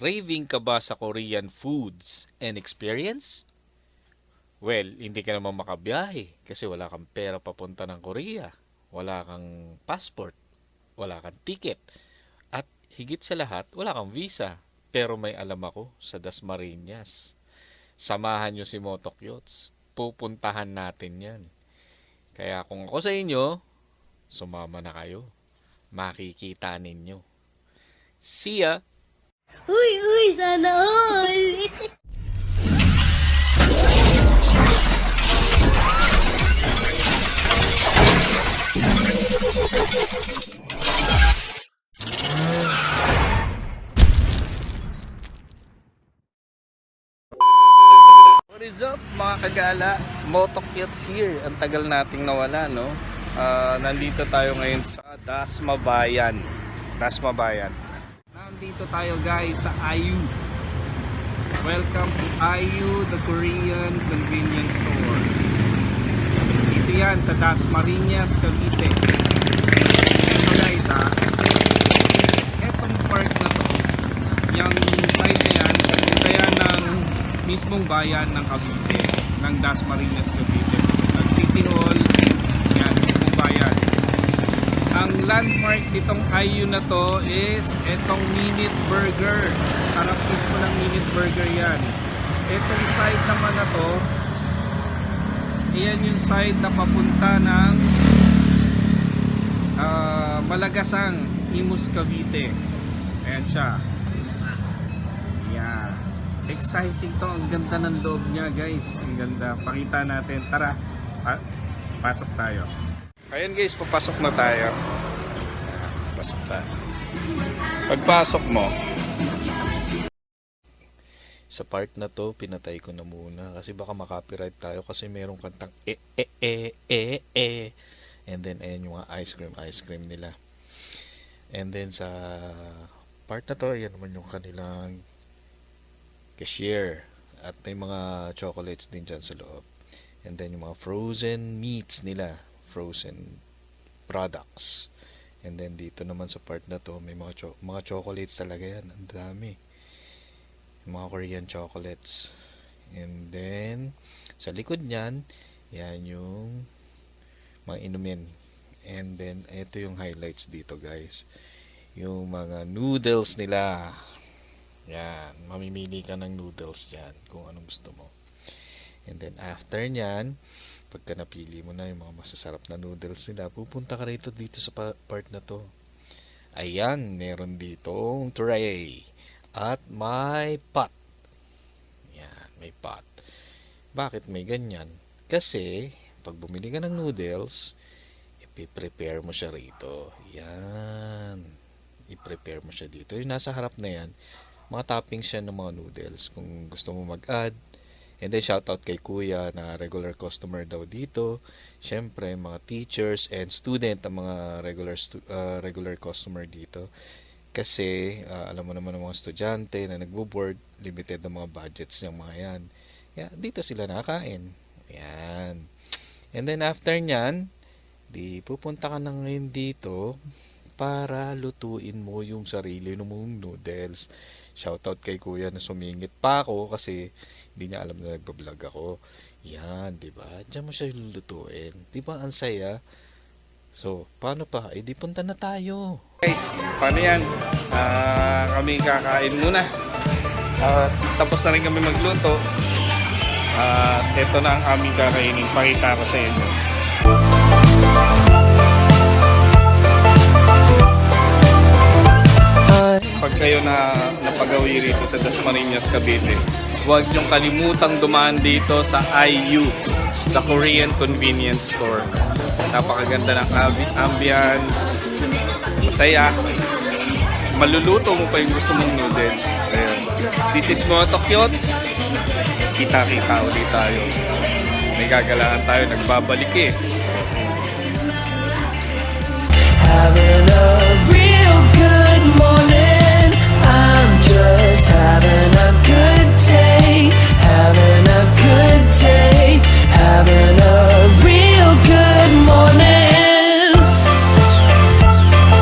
Craving ka ba sa Korean foods and experience? Well, hindi ka naman makabiyahe kasi wala kang pera papunta ng Korea. Wala kang passport. Wala kang ticket. At higit sa lahat, wala kang visa. Pero may alam ako sa Dasmariñas. Samahan nyo si Motokyots. Pupuntahan natin yan. Kaya kung ako sa inyo, sumama na kayo. Makikita ninyo. See ya! Uy, uy, sana all! What is up mga kagala? Motokyats here. Ang tagal nating nawala, no? Ah, nandito tayo ngayon sa Dasma Bayan. Dasma Bayan. Nandito tayo guys sa IU. Welcome to IU, the Korean convenience store. Dito yan sa Dasmariñas, Cavite. Ito guys ha. Etong park na to. Yung side yan, papunta yan ng mismong bayan ng Cavite, ng Dasmariñas, Cavite. Ng City Hall, yan, mismong bayan. Ang landmark nitong IU na to is etong Minute Burger. Harap mismo ng Minute Burger yan. Etong side naman na to, iyan yung side na papunta ng ah, Malagasang, Imus, Cavite. Ayan siya. Yeah. Exciting to. Ang ganda ng loob niya, guys. Ang ganda. Pakita natin. Tara. Pa- pasok tayo. Ayan, guys. Papasok na tayo. Pasok tayo. Pagpasok mo, sa part na to, pinatay ko na muna kasi baka makopyright tayo kasi merong kantang e e e e e and then ayan yung ice cream ice cream nila. And then sa part na to, ayan naman yung kanilang cashier. At may mga chocolates din dyan sa loob. And then yung mga frozen meats nila. Frozen products and then dito naman sa part na to may mga cho- mga chocolates talaga yan. Ang dami. Mga Korean chocolates. And then sa likod niyan yan yung mga inumin. And then ito yung highlights dito guys. Yung mga noodles nila. Yan, mamimili ka ng noodles dyan kung anong gusto mo. And then after nyan, pagka napili mo na yung mga masasarap na noodles nila, pupunta ka rito dito sa pa- part na to. Ayan, meron ditong tray. At may pot. Yan, may pot. Bakit may ganyan? Kasi, pag bumili ka ng noodles, ipiprepare mo siya rito. Yan. I-prepare mo siya dito. Yung nasa harap na yan, mga toppings siya ng mga noodles kung gusto mo mag-add. And then shoutout kay Kuya na regular customer daw dito. Siyempre, mga teachers and student ang mga regular uh, regular customer dito. Kasi uh, alam mo naman ng mga estudyante na nagbo-board, limited ang mga budgets ng mga yan. Kaya dito sila nakakain. Ayan. And then after nyan, di pupunta ka na ngayon dito para lutuin mo yung sarili ng mong noodles. Shoutout kay kuya na sumingit pa ako kasi hindi niya alam na nagbablog ako. Yan, di ba? Diyan mo siya lulutuin. Di ba ang saya? So, paano pa? Eh, di punta na tayo. Guys, paano yan? Ah, kami kakain muna. Ah, tapos na rin kami magluto. At ito na ang aming kakainin. Pakita ko sa inyo. Pag na napagawi rito sa Dasmariñas, Cavite, huwag niyong kalimutang dumaan dito sa IU, the Korean Convenience Store. Napakaganda ng ambi- ambience, masaya. Maluluto mo pa yung gusto mong noodles. Ayun. This is Motokyots. Kita-kita ulit tayo. May gagalaan tayo, nagbabalik eh.